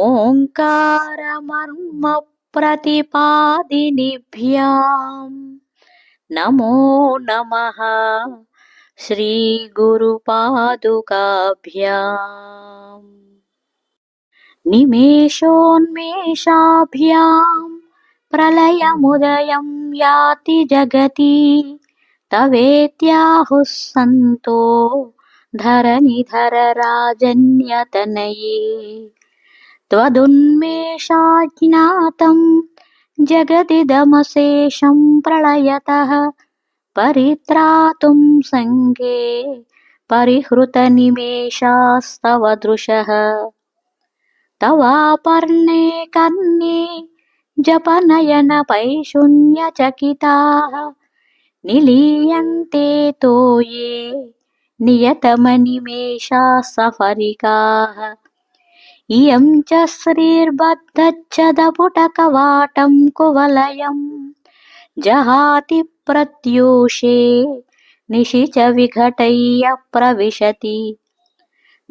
ఓంకారమర్మ प्रतिपादिनिभ्यां नमो नमः श्रीगुरुपादुकाभ्याम् निमेषोन्मेषाभ्यां प्रलयमुदयं याति जगति तवेत्याहुः सन्तो धरनिधरराजन्यतनये त्वदुन्मेषाज्ञातं जगदिदमशेषं प्रलयतः परित्रातुं सङ्गे परिहृतनिमेषास्तव दृशः। तवापर्णे कर्णे जपनयनपैशून्यचकिताः निलीयन्ते तो ये नियतमनिमेषाः सफरिकाः इयं च श्रीर्बद्धच्छदपुटकवाटं कुवलयं जहाति प्रत्यूषे निशि च विघटय्य प्रविशति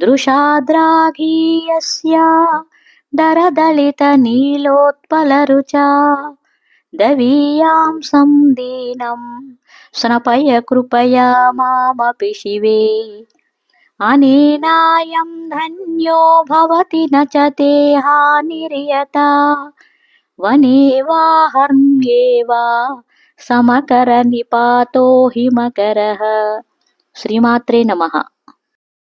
दृशाद्राघीयस्या दरदलितनीलोत्पलरुचा दवीयां संदीनं स्नपय कृपया मामपि शिवे अनेनायं धन्यो भवति न च देहानिर्यता वने वा हर्म्ये वा समकरनिपातो हिमकरः श्रीमात्रे नमः